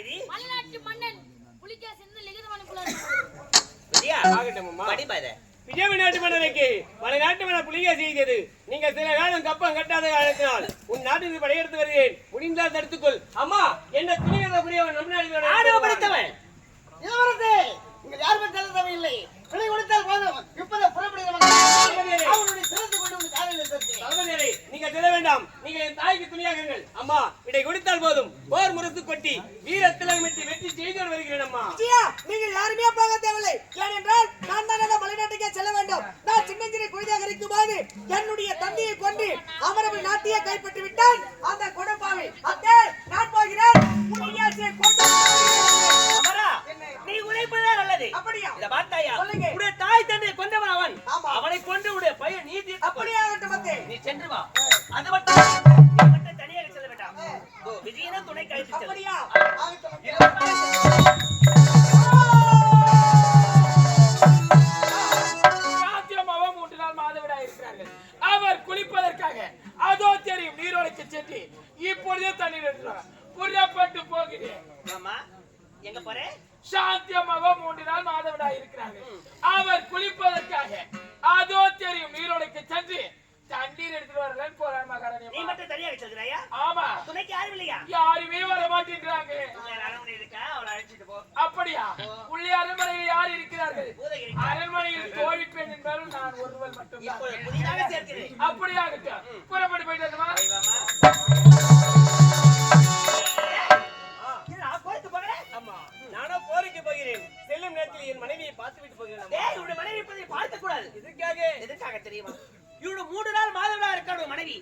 இது? மலைநாட்டு மன்னன். புலிகேசன் லிகிதமான புலர் விஜயா ஆகட்டும் அம்மா படிப்பா இதை. விஜய நாட்டு மன்னனுக்கு பல நாட்டு மன்னர் புலிகை செய்தது. நீங்க சில காலம் கப்பம் கட்டாத காலத்தினால் உன் நாட்டுக்கு படையெடுத்து வருகிறேன். முடிந்தால் தடுத்துக்கொள். அம்மா என்ன துணிகத புரியவன் நம்ம ஆணவ படித்தவன். இளவரசே இங்க யார் பற்றி தேவையில்லை. விலை கொடுத்தால் போதும். அவனுடைய நீங்க வேண்டாம். நீங்க என் தாய்க்கு துணியாகுங்கள் அம்மா கொடுத்தால் போதும். போர் முரசு கொட்டி வீர திலகமிட்டு வெற்றி செய்து வருகிறேன் அம்மா. நீங்கள் யாருமே போக தேவையில்லை. ஏனென்றால் நான் தான் மலைநாட்டுக்கே செல்ல வேண்டும். நான் சின்னஞ்சிறை குழந்தையாக இருக்கும் என்னுடைய தந்தையை கொண்டு அவரது நாட்டையே கைப்பற்றி விட்டான் அந்த கொடுப்பாவை சென்று வா. அது மட்டும் தனியாக செல்ல வேண்டாம். துணை கழித்து அவர் குளிப்பதற்காக அதோ தெரியும் நீரோடைக்கு சென்று இப்பொழுதே தண்ணீர் எடுத்துவாங்க புரியப்பட்டு போகிறேன். மாமா எங்க மூன்று நாள் மாதவிடாய் இருக்கிறார்கள். அவர் குளிப்பதற்காக அதோ தெரியும் நீரோடைக்கு சென்று தண்ணீர் எடுத்துட்டு வரலன்னு போறார் நீ மகாராணி மட்டும் தனியாக செல்கிறாயா ஆமா. துணைக்கு யாரும் இல்லையா? யாருமே வர மாட்டேங்கிறாங்க உள்ள அரண்மனை இருக்கா? அவளை அழைச்சிட்டு போ. அப்படியா? உள்ளே அரண்மனையில் யார் இருக்கிறார்கள்? அரண்மனையில் தோழி பெண் என்பதும் நான் ஒருவர் புறப்பட்டு போயிட்டு போகிறேன் அம்மா நானும் போருக்கு போகிறேன். செல்லும் நேரத்தில் என் மனைவியை பார்த்து விட்டு போகிறேன் மனைவி பார்க்க கூடாது எதுக்காக எதுக்காக தெரியுமா? இவனு மூன்று நாள் மாதவிடா இருக்கான மனைவி.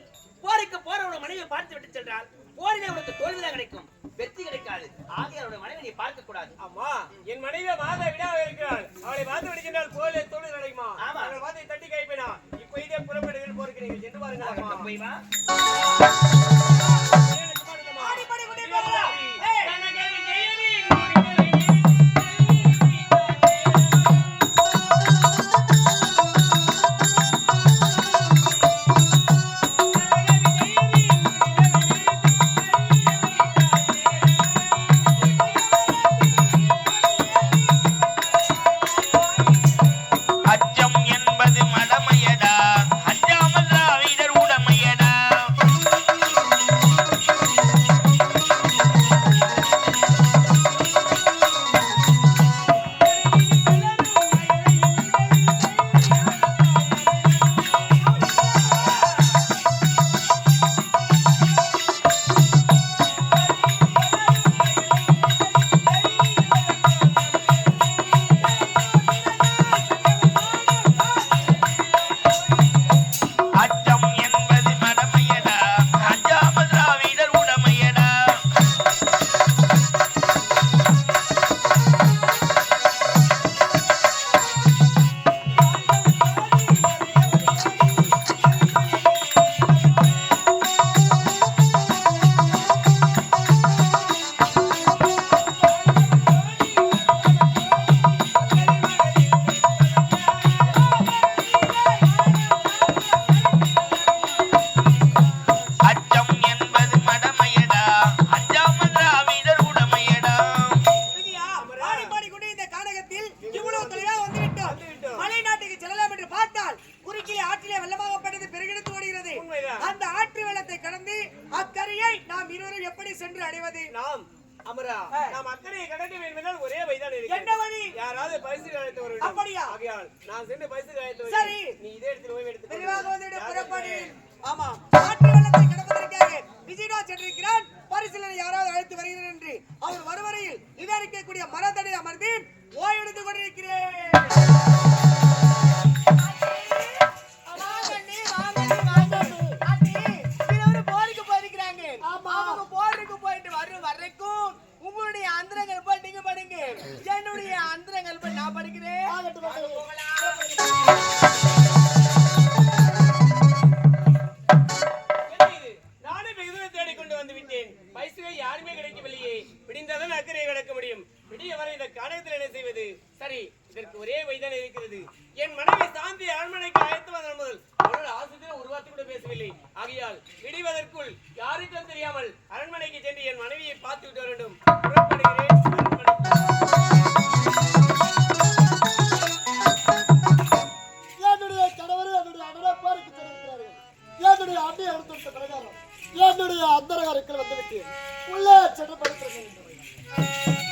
போருக்கு போற உன மனைவியை பார்த்து விட்டு சென்றால் போரிலே உனக்கு தோல்விதான் கிடைக்கும். வெற்றி கிடைக்காது. ஆகிய அவருடைய மனைவி நீ பார்க்க கூடாது அம்மா என் மனைவி மாத விடாக இருக்கிறாள். அவளை பார்த்து விடுகின்றால் போலே தோல்வி நடக்குமா ஆமா. அவள் பார்த்து தட்டி கைப்பினா இப்போ இதே புறப்படுகிறேன் போருக்கு நீங்கள் சென்று பாருங்கள் அம்மா. போய் வா. அடைவது நாம் அமரா. நாம் அக்கறையை கடக்க வேண்டும் என்றால் ஒரே வழிதான் என்ன இருக்கிறது வழி? யாராவது பரிசு அழைத்து வர அப்படியா? ஆகையால் நான் சென்று பரிசு அழைத்து சரி. நீ இதே இடத்தில் ஓய்வு எடுத்து விரிவாக வந்துவிட புறப்படு. ஆமா. ஆற்று வெள்ளத்தை கடப்பதற்காக விஜயராஜ் சென்றிருக்கிறான். பரிசீலனை யாராவது அழைத்து வருகிறேன் என்று அவர் வருவரையில் இதே இருக்கக்கூடிய மரத்தடை அமர்ந்து ஓய்வெடுத்துக் கொண்டிருக்கிறேன். என்னுடைய அந்தரங்கள் போய் நான் படிக்கிறேன். என்ன இது? பைசுவை யாருமே கிடைக்கவில்லையே. விடிந்தாதான் அக்கறையை கடக்க முடியும். விடிய வரை இந்த காணகத்தில் என்ன செய்வது? சரி இதற்கு ஒரே வழிதான் இருக்கிறது. என் மனைவி சாந்தி அரண்மனைக்கு அழைத்து வந்த முதல். அவரோட ஆசிரியர் ஒரு கூட பேசவில்லை. ஆகையால் விடிவதற்குள் யாருக்கும் தெரியாமல் அரண்மனைக்கு சென்று என் மனைவியை பார்த்து விட்டு வர வேண்டும். தண்ணி எடுத்து வச்ச பிரகாரம் என்னுடைய அந்தரகருக்குள் வந்துவிட்டு உள்ளே சென்று படுத்திருக்க வேண்டும்.